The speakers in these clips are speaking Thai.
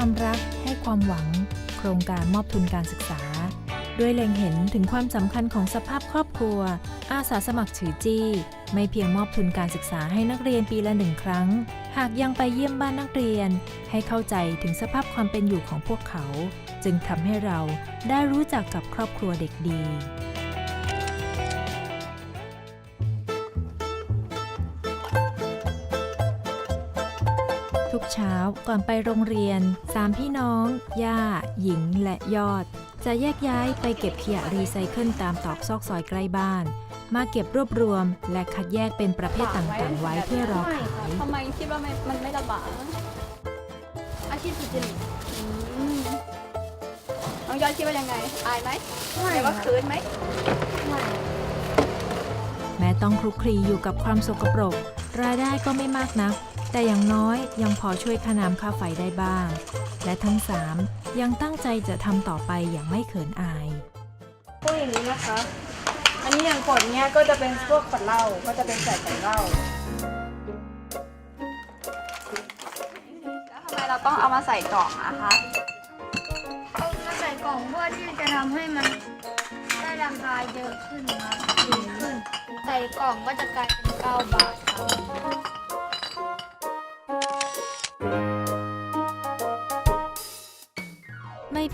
ความรักให้ความหวัง โครงการมอบทุนการศึกษา ด้วยเล็งเห็นถึงความสำคัญของสภาพครอบครัว อาสาสมัครฉือจี้ ไม่เพียงมอบทุนการศึกษาให้นักเรียนปีละหนึ่งครั้ง หากยังไปเยี่ยมบ้านนักเรียน ให้เข้าใจถึงสภาพความเป็นอยู่ของพวกเขา จึงทำให้เราได้รู้จักกับครอบครัวเด็กดี ทุกเช้าก่อนไปโรงเรียนสามพี่น้อง ย่า หญิง และยอด จะแยกย้ายไปเก็บขยะรีไซเคิลตามตอกซอกซอยใกล้บ้าน มาเก็บรวบรวม และคัดแยกเป็นประเภทต่างๆ ไว้เพื่อรอขายทำไมคิดว่าไม่มันไม่ลำบากอาชีพสุจริตอืมน้องยอดคิดว่ายังไง อายไหมหรือว่าคืนไหมแม้ต้องคลุกคลีอยู่กับความสกปรก รายได้ก็ไม่มากนัก แต่อย่างน้อยยังพอช่วยค่าน้ำค่าไฟได้บ้าง และทั้งสามยังตั้งใจจะทำต่อไปอย่างไม่เขินอาย พวกอย่างนี้นะคะ อันนี้อย่างขวดเนี้ยก็จะเป็นพวกขวดเหล้า ก็จะเป็นใส่ใส่เหล้า แล้วทำไมเราต้องเอามาใส่กล่องอะคะมาใส่กล่องเพื่อที่จะทำให้มันได้ราคาเยอะขึ้นครับดีขึ้น ใส่กล่องก็จะกลายเป็น 9 บาทครับ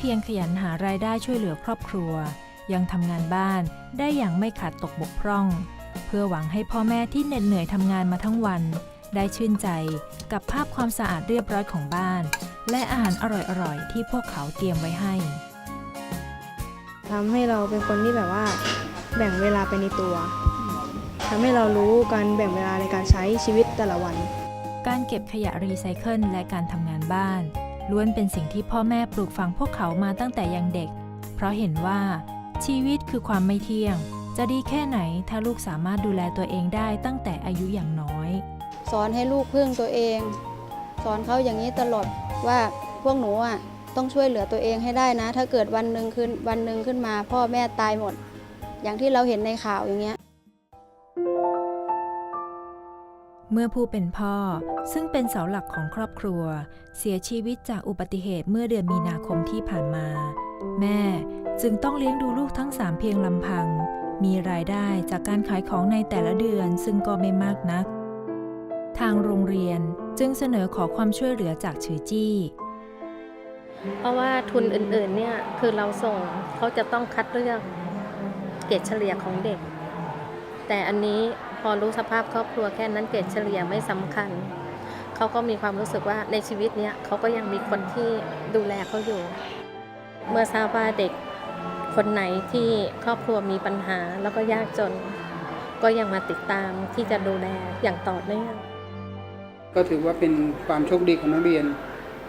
พียงขยันหารายได้ช่วยเหลือครอบครัว ยังทำงานบ้านได้อย่างไม่ขาดตกบกพร่อง เพื่อหวังให้พ่อแม่ที่เหน็ดเหนื่อยทำงานมาทั้งวัน ได้ชื่นใจกับภาพความสะอาดเรียบร้อยของบ้าน และอาหารอร่อยๆที่พวกเขาเตรียมไว้ให้ทำให้เราเป็นคนที่แบบว่าแบ่งเวลาไปในตัวทำให้เรารู้การแบ่งเวลาในการใช้ชีวิตแต่ละวัน การเก็บขยะรีไซเคิลและการทำงานบ้าน ล้วนเป็นสิ่งที่พ่อแม่ปลูกฝังพวกเขามาตั้งแต่ยังเด็ก เพราะเห็นว่า ชีวิตคือความไม่เที่ยง จะดีแค่ไหนถ้าลูกสามารถดูแลตัวเองได้ตั้งแต่อายุอย่างน้อย สอนให้ลูกพึ่งตัวเอง สอนเขาอย่างนี้ตลอดว่าพวกหนูอะต้องช่วยเหลือตัวเองให้ได้นะ ถ้าเกิดวันหนึ่งขึ้นวันหนึ่งขึ้นมา พ่อแม่ตายหมด อย่างที่เราเห็นในข่าวอย่างเงี้ย เมื่อผู้เป็นพ่อซึ่งเป็นเสาหลักของครอบครัว เสียชีวิตจากอุบัติเหตุเมื่อเดือนมีนาคมที่ผ่านมา แม่จึงต้องเลี้ยงดูลูกทั้งสามเพียงลำพัง มีรายได้จากการขายของในแต่ละเดือนซึ่งก็ไม่มากนัก ทางโรงเรียนจึงเสนอขอความช่วยเหลือจากฉือจี้ เพราะว่าทุนอื่นๆเนี่ยคือเราส่งเขาจะต้องคัดเลือกเกรดเฉลี่ยของเด็ก แต่อันนี้ พอรู้สภาพครอบครัวแค่นั้นเกรดเฉลี่ยไม่สำคัญ เขาก็มีความรู้สึกว่าในชีวิตเนี้ยเขาก็ยังมีคนที่ดูแลเขาอยู่ เมื่อทราบว่าเด็กคนไหนที่ครอบครัวมีปัญหาแล้วก็ยากจน ก็ยังมาติดตามที่จะดูแลอย่างต่อเนื่องก็ถือว่าเป็นความโชคดีของนักเรียน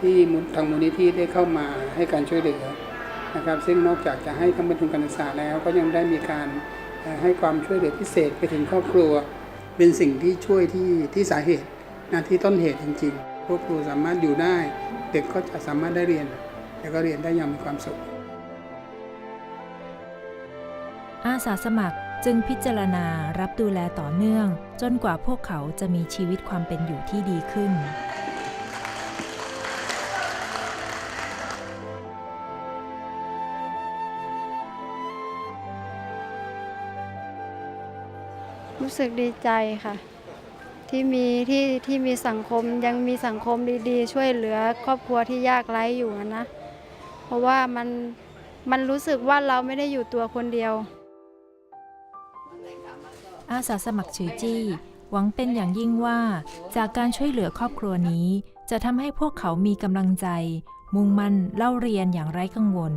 ที่ทางมูลนิธิได้เข้ามาให้การช่วยเหลือนะครับ ซึ่งนอกจากจะให้ทั้งบรรทุนการศึกษาแล้วก็ยังได้มีการ ให้ความช่วยเหลือพิเศษไปถึงครอบครัว เป็นสิ่งที่ช่วยที่ที่สาเหตุนะที่ต้นเหตุจริงๆ ครอบครัวสามารถอยู่ได้ เด็กก็จะสามารถได้เรียน แล้วก็เรียนได้อย่างมีความสุข อาสาสมัครจึงพิจารณารับดูแลต่อเนื่อง จนกว่าพวกเขาจะมีชีวิตความเป็นอยู่ที่ดีขึ้น รู้สึกดีใจค่ะ ที่มีที่ที่มีสังคมยังมีสังคมดีๆ ช่วยเหลือครอบครัวที่ยากไร้อยู่นะ เพราะว่ามันมันรู้สึกว่าเราไม่ได้อยู่ตัวคนเดียว อาสาสมัครชื่อจี้ หวังเป็นอย่างยิ่งว่า จากการช่วยเหลือครอบครัวนี้ จะทำให้พวกเขามีกำลังใจ มุ่งมั่นเล่าเรียนอย่างไร้กังวล